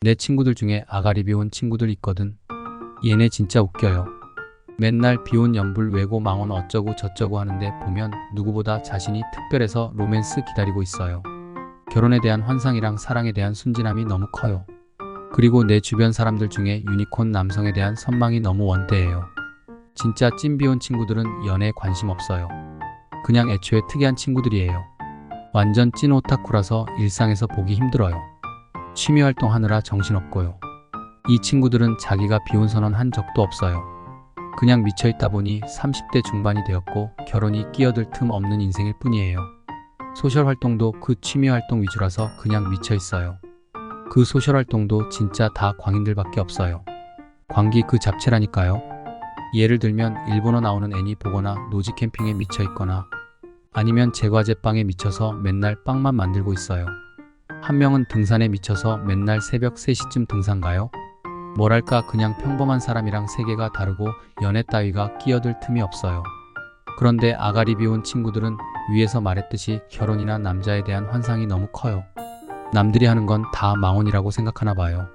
내 친구들 중에 아가리 비온 친구들 있거든. 얘네 진짜 웃겨요. 맨날 비온 연불 외고 망원 어쩌고 저쩌고 하는데 보면 누구보다 자신이 특별해서 로맨스 기다리고 있어요. 결혼에 대한 환상이랑 사랑에 대한 순진함이 너무 커요. 그리고 내 주변 사람들 중에 유니콘 남성에 대한 선망이 너무 원대해요. 진짜 찐 비온 친구들은 연애에 관심 없어요. 그냥 애초에 특이한 친구들이에요. 완전 찐 오타쿠라서 일상에서 보기 힘들어요. 취미 활동하느라 정신없고요. 이 친구들은 자기가 비혼 선언 한 적도 없어요. 그냥 미쳐있다 보니 30대 중반이 되었고 결혼이 끼어들 틈 없는 인생일 뿐이에요. 소셜 활동도 그 취미 활동 위주라서 그냥 미쳐있어요. 그 소셜 활동도 진짜 다 광인들밖에 없어요. 광기 그 잡채라니까요. 예를 들면 일본어 나오는 애니 보거나 노지 캠핑에 미쳐 있거나 아니면 제과제빵에 미쳐서 맨날 빵만 만들고 있어요. 한 명은 등산에 미쳐서 맨날 새벽 3시쯤 등산 가요. 뭐랄까 그냥 평범한 사람이랑 세계가 다르고 연애 따위가 끼어들 틈이 없어요. 그런데 아가리 비온 친구들은 위에서 말했듯이 결혼이나 남자에 대한 환상이 너무 커요. 남들이 하는 건 다 망언이라고 생각하나 봐요.